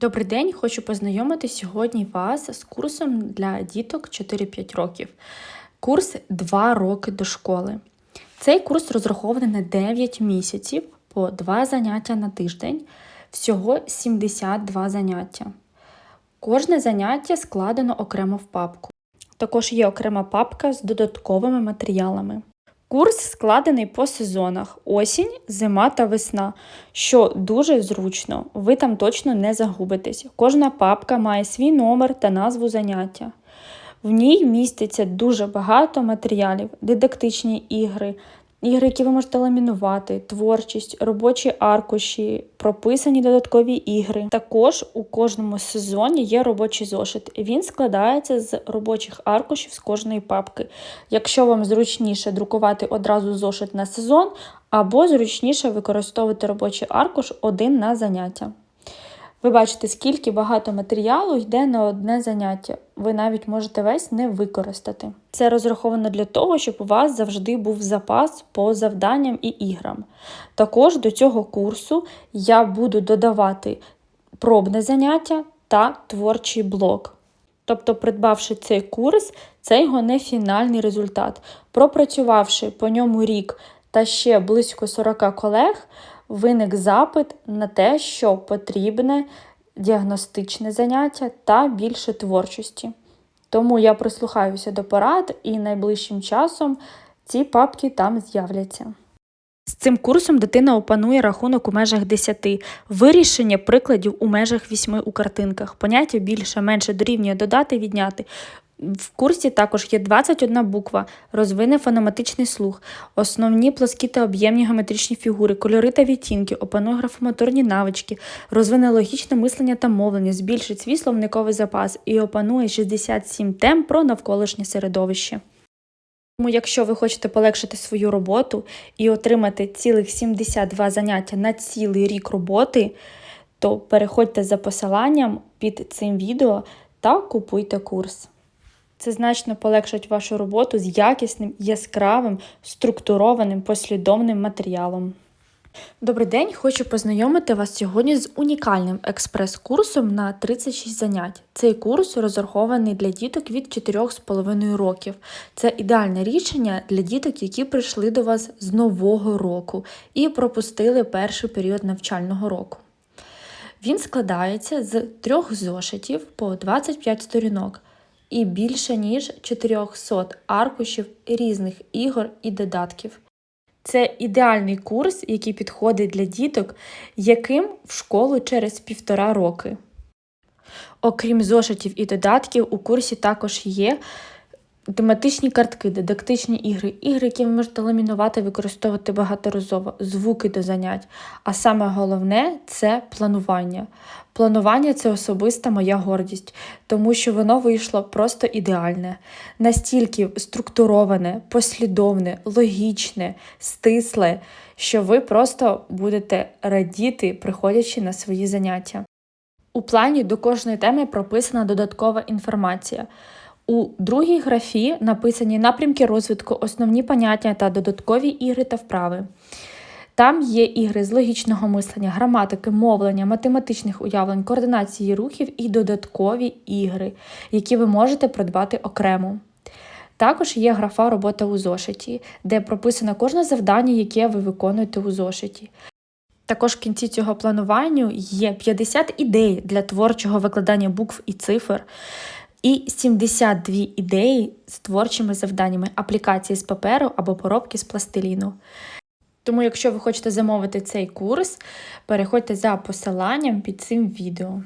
Добрий день, хочу познайомити сьогодні вас з курсом для діток 4-5 років. Курс 2 роки до школи. Цей курс розрахований на 9 місяців по 2 заняття на тиждень, всього 72 заняття. Кожне заняття складено окремо в папку. Також є окрема папка з додатковими матеріалами. Курс складений по сезонах: осінь, зима та весна, що дуже зручно, ви там точно не загубитесь. Кожна папка має свій номер та назву заняття. В ній міститься дуже багато матеріалів, дидактичні ігри, ігри, які ви можете ламінувати, творчість, робочі аркуші, прописані додаткові ігри. Також у кожному сезоні є робочий зошит. Він складається з робочих аркушів з кожної папки. Якщо вам зручніше друкувати одразу зошит на сезон, або зручніше використовувати робочий аркуш один на заняття. Ви бачите, скільки багато матеріалу йде на одне заняття. Ви навіть можете весь не використати. Це розраховано для того, щоб у вас завжди був запас по завданням і іграм. Також до цього курсу я буду додавати пробне заняття та творчий блок. Тобто, придбавши цей курс, це його не фінальний результат. Пропрацювавши по ньому рік та ще близько 40 колег, виник запит на те, що потрібне діагностичне заняття та більше творчості. Тому я прислухаюся до порад і найближчим часом ці папки там з'являться. З цим курсом дитина опанує рахунок у межах 10, вирішення прикладів у межах 8 у картинках, поняття більше, менше дорівнює додати, відняти. В курсі також є 21 буква, розвине фономатичний слух, основні плоскі та об'ємні геометричні фігури, кольори та відтінки, опанує графомоторні навички, розвине логічне мислення та мовлення, збільшить свій словниковий запас і опанує 67 тем про навколишнє середовище. Тому, якщо ви хочете полегшити свою роботу і отримати цілих 72 заняття на цілий рік роботи, то переходьте за посиланням під цим відео та купуйте курс. Це значно полегшить вашу роботу з якісним, яскравим, структурованим, послідовним матеріалом. Добрий день! Хочу познайомити вас сьогодні з унікальним експрес-курсом на 36 занять. Цей курс розрахований для діток від 4,5 років. Це ідеальне рішення для діток, які прийшли до вас з нового року і пропустили перший період навчального року. Він складається з трьох зошитів по 25 сторінок і більше ніж 400 аркушів різних ігор і додатків. Це ідеальний курс, який підходить для діток, яким в школу через півтора роки. Окрім зошитів і додатків, у курсі також є тематичні картки, дидактичні ігри, ігри, які ви можете ламінувати, використовувати багаторазово, звуки до занять. А саме головне це планування. Планування це особиста моя гордість, тому що воно вийшло просто ідеальне, настільки структуроване, послідовне, логічне, стисле, що ви просто будете радіти, приходячи на свої заняття. У плані до кожної теми прописана додаткова інформація. У другій графі написані напрямки розвитку, основні поняття та додаткові ігри та вправи. Там є ігри з логічного мислення, граматики, мовлення, математичних уявлень, координації рухів і додаткові ігри, які ви можете придбати окремо. Також є графа робота у зошиті, де прописано кожне завдання, яке ви виконуєте у зошиті. Також в кінці цього планування є 50 ідей для творчого викладання букв і цифр і 72 ідеї з творчими завданнями аплікації з паперу або поробки з пластиліну. Тому, якщо ви хочете замовити цей курс, переходьте за посиланням під цим відео.